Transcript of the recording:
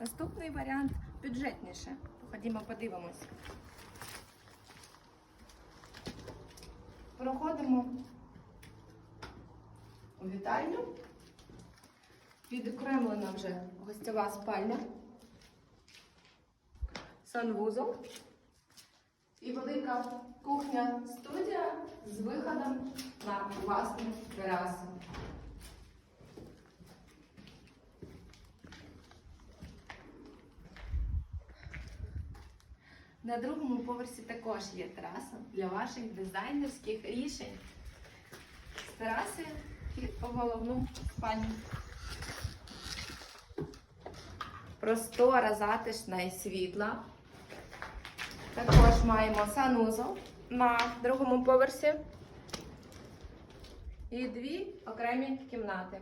Наступний варіант бюджетніше. Ходімо, подивимось. Проходимо у вітальню. Відокремлена вже гостьова спальня, санвузол і велика кухня-студія з виходом на власну терасу. На другому поверсі також є тераса для ваших дизайнерських рішень. З тераси по головну спальню. Простора, затишна і світла. Також маємо санузол на другому поверсі. І дві окремі кімнати.